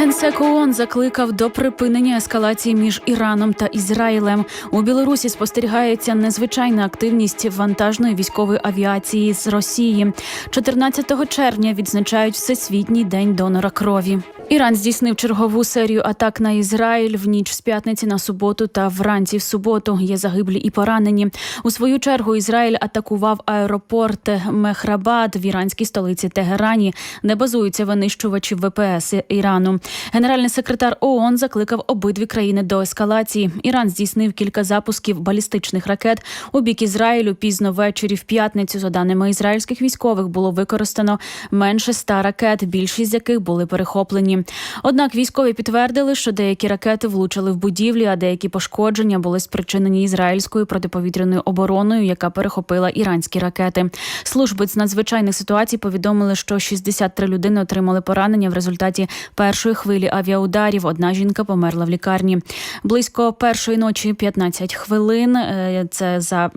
Генсек ООН закликав до припинення ескалації між Іраном та Ізраїлем. У Білорусі спостерігається незвичайна активність вантажної військової авіації з Росії. 14 червня відзначають Всесвітній день донора крові. Іран здійснив чергову серію атак на Ізраїль в ніч з п'ятниці на суботу та вранці в суботу. Є загиблі і поранені. У свою чергу Ізраїль атакував аеропорт Мехрабад в іранській столиці Тегерані, де базуються винищувачі ВПС Ірану. Генеральний секретар ООН закликав обидві країни до ескалації. Іран здійснив кілька запусків балістичних ракет у бік Ізраїлю пізно ввечері в п'ятницю. За даними ізраїльських військових, було використано менше ста ракет, більшість з яких були перехоплені. Однак військові підтвердили, що деякі ракети влучили в будівлі, а деякі пошкодження були спричинені ізраїльською протиповітряною обороною, яка перехопила іранські ракети. Служби з надзвичайних ситуацій повідомили, що 63 людини отримали поранення в результаті першої хвилі авіаударів. Одна жінка померла в лікарні. Близько першої ночі 15 хвилин. е, Це за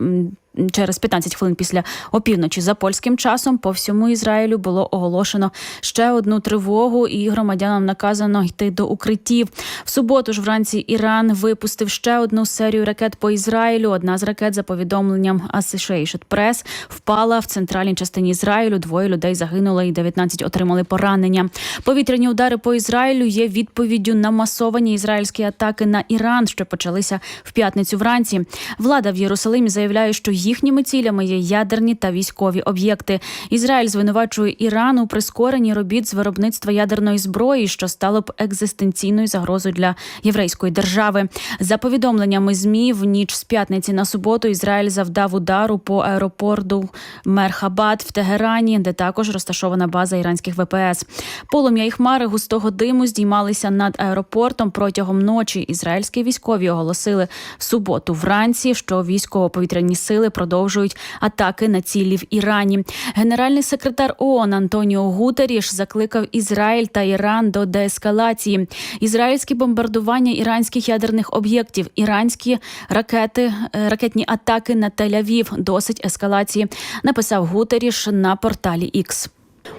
Через 15 хвилин після опівночі за польським часом по всьому Ізраїлю було оголошено ще одну тривогу, і громадянам наказано йти до укриттів. В суботу ж вранці Іран випустив ще одну серію ракет по Ізраїлю. Одна з ракет, за повідомленням Associated Press, впала в центральній частині Ізраїлю. Двоє людей загинули і 19 отримали поранення. Повітряні удари по Ізраїлю є відповіддю на масовані ізраїльські атаки на Іран, що почалися в п'ятницю вранці. Влада в Єрусалимі заявляє, що їхніми цілями є ядерні та військові об'єкти. Ізраїль звинувачує Іран у прискоренні робіт з виробництва ядерної зброї, що стало б екзистенційною загрозою для єврейської держави. За повідомленнями змі в ніч з п'ятниці на суботу Ізраїль завдав удару по аеропорту Мерхабад в Тегерані, де також розташована база іранських ВПС. Полум'я і хмари густого диму здіймалися над аеропортом протягом ночі. Ізраїльські військові оголосили в суботу вранці, що військово-повітряні сили продовжують атаки на цілі в Ірані. Генеральний секретар ООН Антоніо Гутеріш закликав Ізраїль та Іран до деескалації. Ізраїльські бомбардування іранських ядерних об'єктів, іранські ракети, е, ракетні атаки на Тель-Авів. Досить ескалації. Написав Гутеріш на порталі X.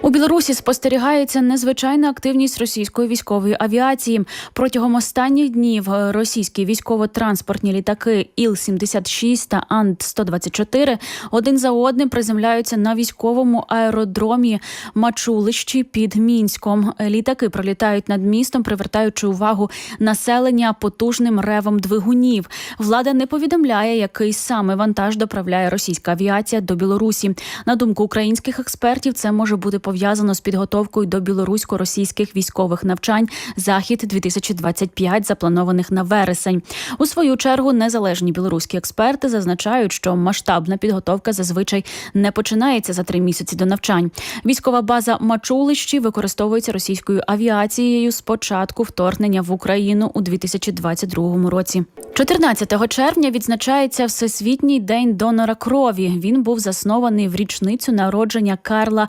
У Білорусі спостерігається незвичайна активність російської військової авіації. Протягом останніх днів російські військово-транспортні літаки Іл-76 та Ан-124 один за одним приземляються на військовому аеродромі Мачулищі під Мінськом. Літаки пролітають над містом, привертаючи увагу населення потужним ревом двигунів. Влада не повідомляє, який саме вантаж доправляє російська авіація до Білорусі. На думку українських експертів, це може бути пов'язано з підготовкою до білорусько-російських військових навчань Захід 2025 запланованих на вересень. У свою чергу незалежні білоруські експерти зазначають, що масштабна підготовка зазвичай не починається за три місяці до навчань. Військова база Мачулищі використовується російською авіацією з початку вторгнення в Україну у 2022 році. 14 червня відзначається Всесвітній день донора крові. Він був заснований в річницю народження Карла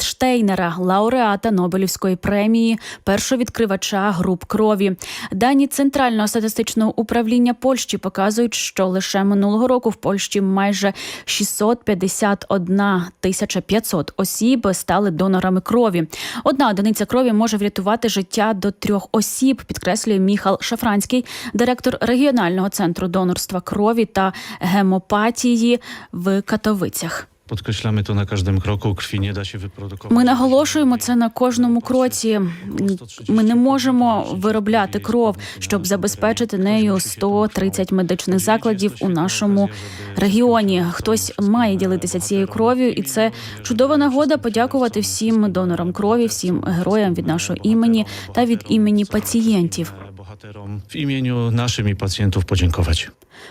Ландштейнера, лауреата Нобелівської премії, першовідкривача груп крові. Дані Центрального статистичного управління Польщі показують, що лише минулого року в Польщі майже 651 тисяча 500 осіб стали донорами крові. Одна одиниця крові може врятувати життя до трьох осіб, підкреслює Міхал Шафранський, директор регіонального центру донорства крові та гемопатії в Катовицях. To na każdym kroku. Krwi nie da się wyprodukować. Ми наголошуємо це на кожному кроці. Ми не можемо виробляти кров, щоб забезпечити нею 130 медичних закладів у нашому регіоні. Хтось має ділитися цією кров'ю, і це чудова нагода подякувати всім донорам крові, всім героям від нашого імені та від імені пацієнтів. Bohaterom w imieniu naszym i pacjentów podziękować.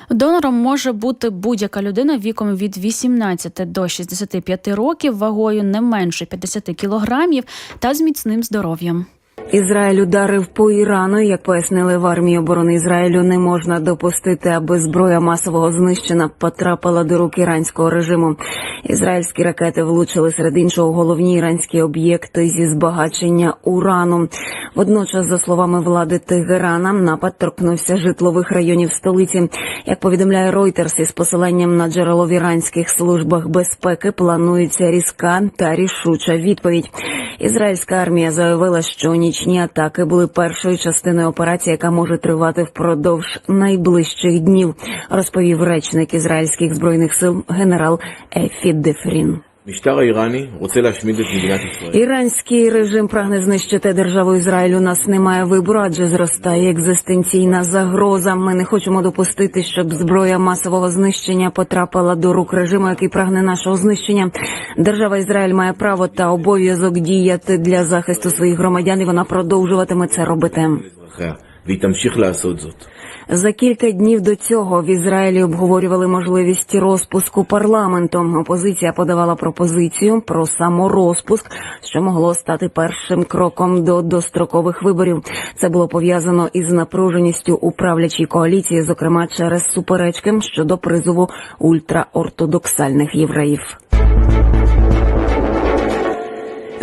Донором може бути будь-яка людина віком від 18 до 65 років, вагою не менше 50 кілограмів та з міцним здоров'ям. Ізраїль ударив по Ірану. Як пояснили в армії оборони Ізраїлю, не можна допустити, аби зброя масового знищення потрапила до рук іранського режиму. Ізраїльські ракети влучили серед іншого головні іранські об'єкти зі збагачення урану. Водночас, за словами влади Тегерана, напад торкнувся житлових районів столиці. Як повідомляє Reuters із посиланням на джерело в іранських службах безпеки, планується різка та рішуча відповідь. Ізраїльська армія заявила, що ніч нічні атаки були першою частиною операції, яка може тривати впродовж найближчих днів, розповів речник ізраїльських збройних сил генерал Ефі Дефрін. Іранський режим прагне знищити державу Ізраїль. У нас немає вибору, адже зростає екзистенційна загроза. Ми не хочемо допустити, щоб зброя масового знищення потрапила до рук режиму, який прагне нашого знищення. Держава Ізраїль має право та обов'язок діяти для захисту своїх громадян. і Вона продовжуватиме це робити. За кілька днів до цього в Ізраїлі обговорювали можливість розпуску парламентом. Опозиція подавала пропозицію про саморозпуск, що могло стати першим кроком до дострокових виборів. Це було пов'язано із напруженістю у правлячій коаліції, зокрема через суперечки щодо призову ультраортодоксальних євреїв.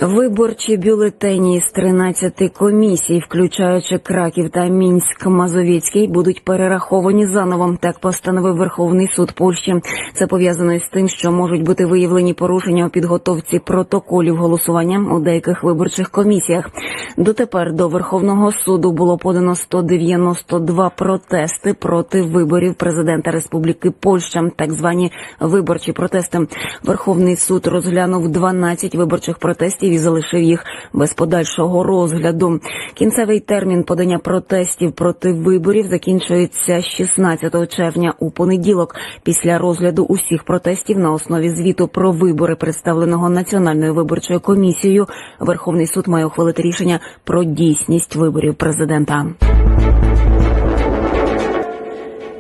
Виборчі бюлетені з 13 комісій, включаючи Краків та Мінськ Мазовецький, будуть перераховані заново. Так постановив Верховний суд Польщі. Це пов'язано із тим, що можуть бути виявлені порушення у підготовці протоколів голосування у деяких виборчих комісіях. Дотепер до Верховного суду було подано 192 протести проти виборів президента Республіки Польща, так звані виборчі протести. Верховний суд розглянув 12 виборчих протестів і залишив їх без подальшого розгляду. Кінцевий термін подання протестів проти виборів закінчується 16 червня у понеділок. Після розгляду усіх протестів на основі звіту про вибори, представленого Національною виборчою комісією, Верховний суд має ухвалити рішення про дійсність виборів президента.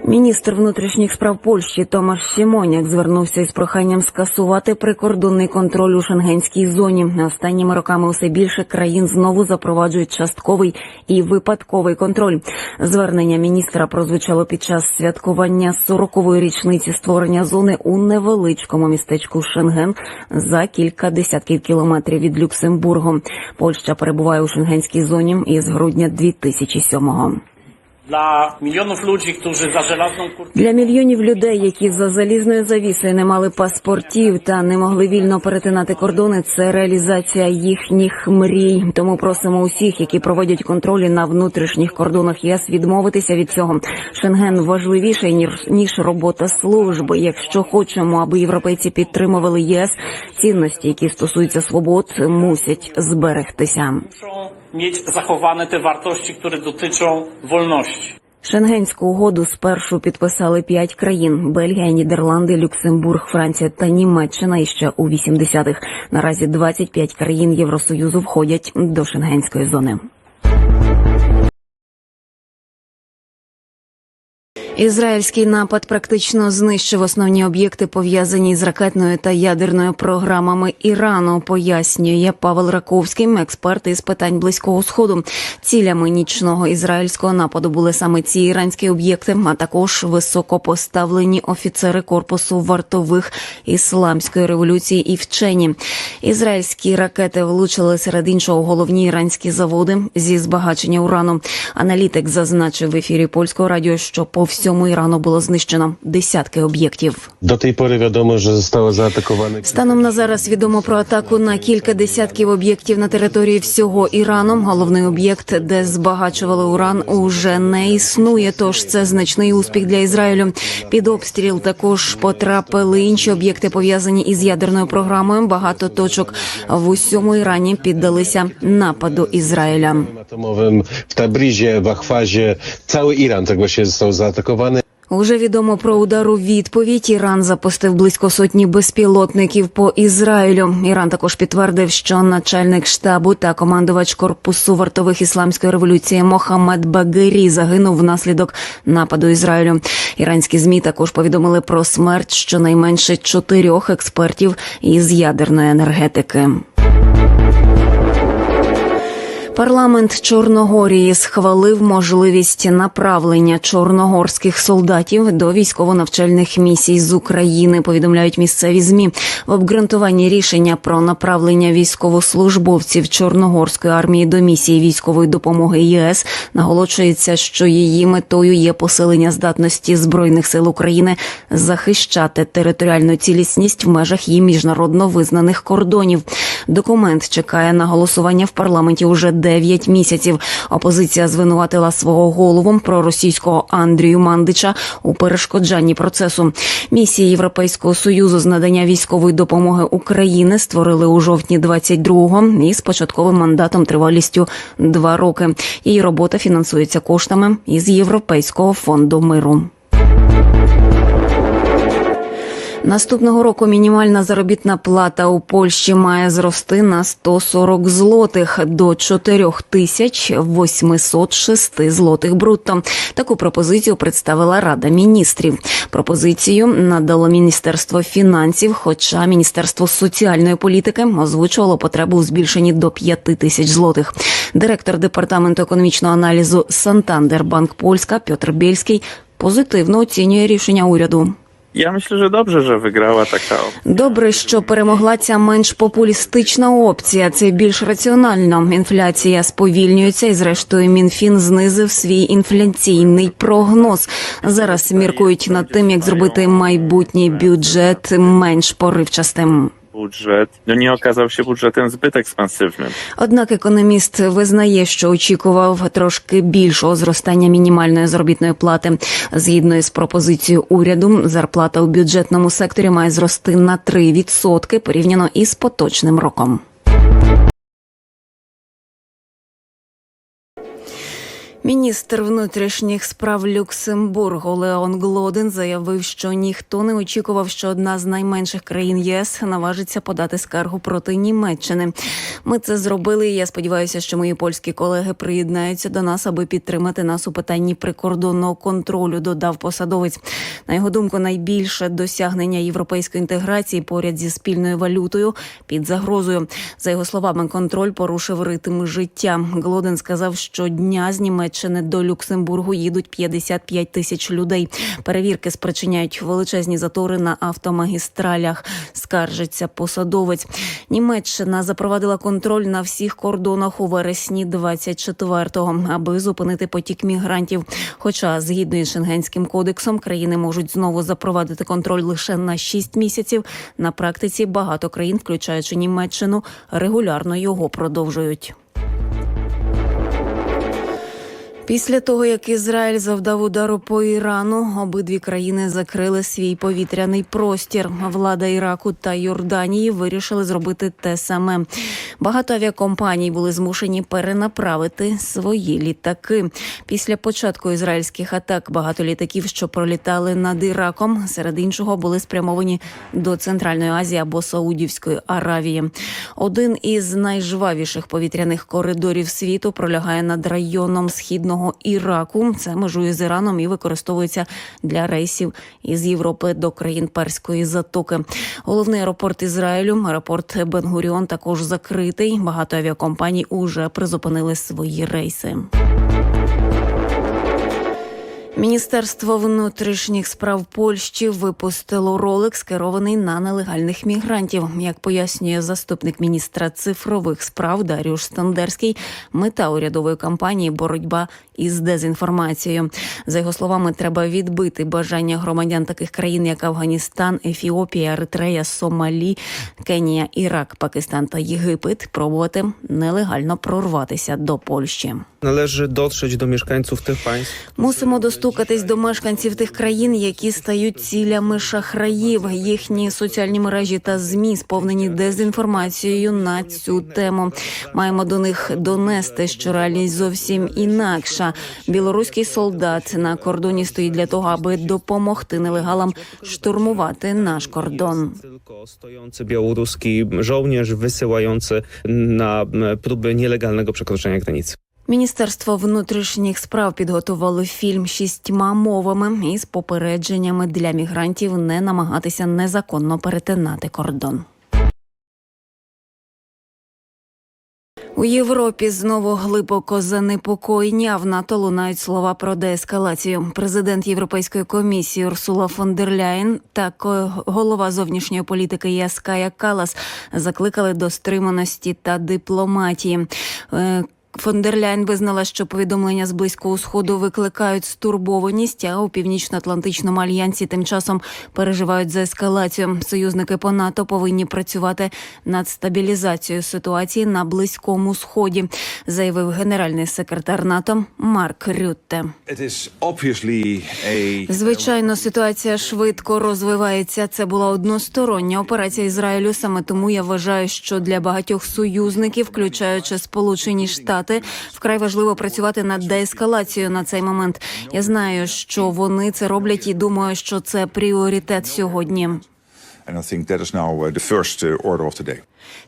Міністр внутрішніх справ Польщі Томаш Сімоняк звернувся із проханням скасувати прикордонний контроль у шенгенській зоні. Останніми роками усе більше країн знову запроваджують частковий і випадковий контроль. Звернення міністра прозвучало під час святкування 40-ї річниці створення зони у невеличкому містечку Шенген за кілька десятків кілометрів від Люксембургу. Польща перебуває у шенгенській зоні із грудня 2007-го. Milionów ludzi, którzy za żelazną kurtką Для мільйонів людей, які за залізною завісою не мали паспортів та не могли вільно перетинати кордони, це реалізація їхніх мрій. Тому просимо усіх, які проводять контролі на внутрішніх кордонах ЄС, відмовитися від цього. Шенген важливіший ніж ніж робота служби. Якщо хочемо, аби європейці підтримували ЄС, цінності, які стосуються свобод, мусять зберегтися. Mieć zachowane te wartości, które dotyczą wolności. Шенгенську угоду спершу підписали п'ять країн: Бельгія, Нідерланди, Люксембург, Франція та Німеччина. І ще у 80-х. Наразі 25 країн Євросоюзу входять до шенгенської зони. Ізраїльський напад практично знищив основні об'єкти, пов'язані з ракетною та ядерною програмами Ірану. Пояснює Павел Раковський, експерт із питань близького сходу. Цілями нічного ізраїльського нападу були саме ці іранські об'єкти, а також високопоставлені офіцери корпусу вартових ісламської революції і вчені. Ізраїльські ракети влучили серед іншого головні іранські заводи зі збагачення урану. Аналітик зазначив в ефірі польського радіо, що по всьому Ірану було знищено десятки об'єктів. Do tej pory wiadomo, że zostało zaatakowane. Станом на зараз відомо про атаку на кілька десятків об'єктів на території всього Ірану. Головний об'єкт, де збагачували уран, уже не існує. Тож це значний успіх для Ізраїлю. Під обстріл також потрапили інші об'єкти, пов'язані із ядерною програмою. Багато точок в усьому Ірані піддалися нападу Ізраїля. atomowym w Tabrizie, w Achwazie. Cały Iran tak właśnie został zaatakowany. Уже відомо про удар у відповідь. Іран запустив близько сотні безпілотників по Ізраїлю. Іран також підтвердив, що начальник штабу та командувач корпусу вартових ісламської революції Мохаммед Багері загинув внаслідок нападу Ізраїлю. Іранські змі також повідомили про смерть щонайменше чотирьох експертів із ядерної енергетики. Парламент Чорногорії схвалив можливість направлення чорногорських солдатів до військово-навчальних місій з України. Повідомляють місцеві змі в обґрунтуванні рішення про направлення військовослужбовців Чорногорської армії до місії військової допомоги ЄС. Наголошується, що її метою є посилення здатності збройних сил України захищати територіальну цілісність в межах її міжнародно визнаних кордонів. Документ чекає на голосування в парламенті уже 9 місяців. Опозиція звинуватила свого голову проросійського Андрію Мандича у перешкоджанні процесу. Місії Європейського союзу з надання військової допомоги України створили у жовтні 22-го із початковим мандатом тривалістю два роки. Її робота фінансується коштами із Європейського фонду миру. Наступного року мінімальна заробітна плата у Польщі має зрости на 140 злотих до 4806 злотих брутто. Таку пропозицію представила Рада міністрів. Пропозицію надало Міністерство фінансів, хоча Міністерство соціальної політики озвучувало потребу у збільшенні до 5 тисяч злотих. Директор департаменту економічного аналізу Сантандер Банк Польська Пьотр Бєльський позитивно оцінює рішення уряду. Ja myślę, że dobrze, że wygrała taka Добре, що перемогла ця менш популістична опція. Це більш раціонально. Інфляція сповільнюється, і зрештою мінфін знизив свій інфляційний прогноз. Зараз міркують над тим, як зробити майбутній бюджет менш поривчастим. Budżet no nie okazał się zbyt ekspansywnym. Однак економіст визнає, що очікував трошки більшого зростання мінімальної заробітної плати. Згідно з пропозицією уряду, зарплата у бюджетному секторі має зрости на 3% порівняно із поточним роком. Міністр внутрішніх справ Люксембургу Леон Глоден заявив, що ніхто не очікував, що одна з найменших країн ЄС наважиться подати скаргу проти Німеччини. Ми це зробили. і Я сподіваюся, що мої польські колеги приєднаються до нас, аби підтримати нас у питанні прикордонного контролю. Додав посадовець. На його думку, найбільше досягнення європейської інтеграції поряд зі спільною валютою під загрозою. За його словами, контроль порушив ритм життя. Глоден сказав, що дня з Німеччини до Люксембургу їдуть 55 тисяч людей. Перевірки спричиняють величезні затори на автомагістралях. Скаржиться посадовець. Німеччина запровадила контроль на всіх кордонах у вересні 24-го, аби зупинити потік мігрантів. Хоча, згідно із Шенгенським кодексом, країни можуть знову запровадити контроль лише на 6 місяців. На практиці багато країн, включаючи Німеччину, регулярно його продовжують. Після того, як Ізраїль завдав удару по Ірану, обидві країни закрили свій повітряний простір. Влада Іраку та Йорданії вирішили зробити те саме. Багато авіакомпаній були змушені перенаправити свої літаки. Після початку ізраїльських атак багато літаків, що пролітали над Іраком, серед іншого були спрямовані до Центральної Азії або Саудівської Аравії. Один із найжвавіших повітряних коридорів світу пролягає над районом східного Іраку. Це межує з Іраном і використовується для рейсів із Європи до країн Перської затоки. Головний аеропорт Ізраїлю, аеропорт Бенгуріон, також закритий. Багато авіакомпаній уже призупинили свої рейси. Міністерство внутрішніх справ Польщі випустило ролик, скерований на нелегальних мігрантів. Як пояснює заступник міністра цифрових справ Даріуш Стандерський, мета урядової кампанії боротьба із дезінформацією. За його словами, треба відбити бажання громадян таких країн, як Афганістан, Ефіопія, Еритрея, Сомалі, Кенія, Ірак, Пакистан та Єгипет пробувати нелегально прорватися до Польщі. Należy dotrzeć do mieszkańców tych państw. Мусимо достукатись до мешканців тих країн, які стають цілями шахраїв. Їхні соціальні мережі та змі сповнені дезінформацією на цю тему. Маємо до них донести, що реальність зовсім інакша. Білоруський солдат на кордоні стоїть для того, аби допомогти нелегалам штурмувати наш кордон. Białoruski żołnierz wysyłający na m, próby nielegalnego przekroczenia. Міністерство внутрішніх справ підготувало фільм шістьма мовами із попередженнями для мігрантів не намагатися незаконно перетинати кордон. У Європі знову глибоко занепокоєні, а в НАТО лунають слова про деескалацію. Президент Європейської комісії Урсула фон дер Ляєн та голова зовнішньої політики Яская Калас закликали до стриманості та дипломатії. Фон дер Ляйн визнала, що повідомлення з близького сходу викликають стурбованість, а у північно-атлантичному альянсі тим часом переживають за ескалацію. Союзники по НАТО повинні працювати над стабілізацією ситуації на близькому сході, заявив генеральний секретар НАТО Марк Рютте. Звичайно, ситуація швидко розвивається. Це була одностороння операція Ізраїлю. Саме тому я вважаю, що для багатьох союзників, включаючи Сполучені Штати, вкрай важливо працювати над деескалацією на цей момент. Я знаю, що вони це роблять, і думаю, що це пріоритет сьогодні. and I think that is now uh, the first uh, order of the day.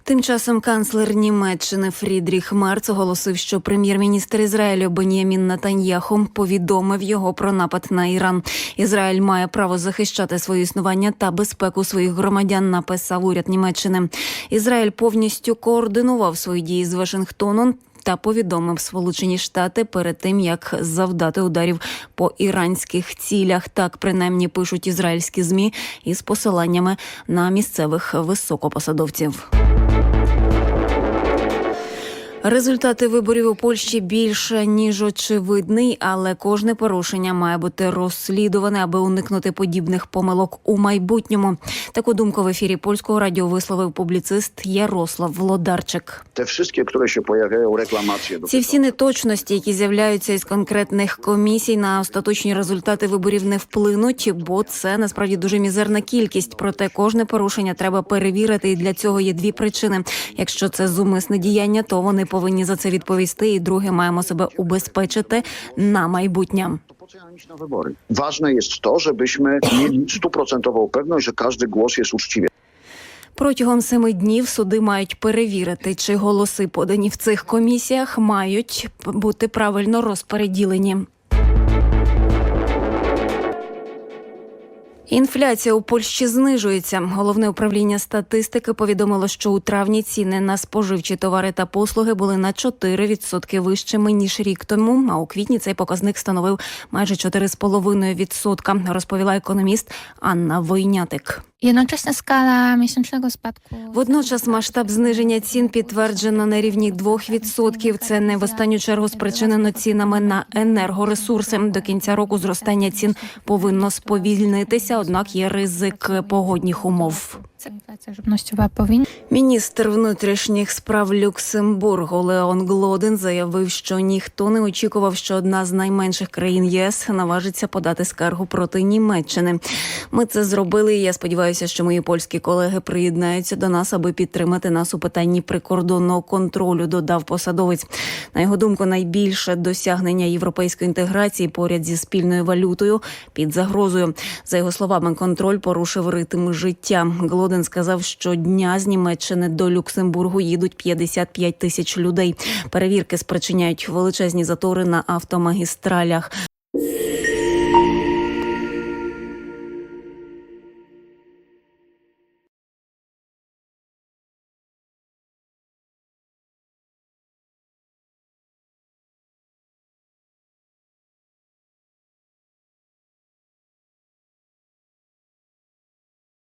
Тим часом канцлер Німеччини Фрідріх Мерц оголосив, що прем'єр-міністр Ізраїлю Бен'ямін Натаньяху повідомив його про напад на Іран. Ізраїль має право захищати своє існування та безпеку своїх громадян. Написав уряд Німеччини. Ізраїль повністю координував свої дії з Вашингтоном. Та повідомив Сполучені Штати перед тим, як завдати ударів по іранських цілях. Так принаймні пишуть ізраїльські змі із посиланнями на місцевих високопосадовців. Результати виборів у Польщі більше ніж очевидний, але кожне порушення має бути розслідуване, аби уникнути подібних помилок у майбутньому. Таку думку в ефірі польського радіо висловив публіцист Ярослав Володарчик. wszystkie, które się pojawiają, reklamacje. Ці всі неточності, які з'являються із конкретних комісій, на остаточні результати виборів не вплинуть, бо це насправді дуже мізерна кількість. Проте кожне порушення треба перевірити, і для цього є дві причини. Якщо це зумисне діяння, то вони повинні за це відповісти. І друге, маємо себе убезпечити на майбутнє. Na wybory? Ważne jest to, żebyśmy mieli stuprocentową pewność, że każdy głos jest uczciwie Протягом семи днів суди мають перевірити, чи голоси подані в цих комісіях мають бути правильно розподілені. Інфляція у Польщі знижується. Головне управління статистики повідомило, що у травні ціни на споживчі товари та послуги були на 4% вищими ніж рік тому. А у квітні цей показник становив майже 4,5%, розповіла економіст Анна Войнятик. Jednocześnie skala miesięcznego spadku. Водночас масштаб зниження цін підтверджено на рівні 2%. Це не в останню чергу спричинено цінами на енергоресурси. До кінця року зростання цін повинно сповільнитися, однак є ризик погодних умов. Inflacja żywnościowa powinna Міністр внутрішніх справ Люксембургу Леон Глоден заявив, що ніхто не очікував, що одна з найменших країн ЄС наважиться подати скаргу проти Німеччини. Ми це зробили. і Я сподіваюся, що мої польські колеги приєднаються до нас, аби підтримати нас у питанні прикордонного контролю. Додав посадовець. На його думку, найбільше досягнення європейської інтеграції поряд зі спільною валютою під загрозою. За його словами, контроль порушив ритм життя. Глоден сказав, що дня з Німеччини до Люксембургу їдуть 55 тисяч людей. Перевірки спричиняють величезні затори на автомагістралях.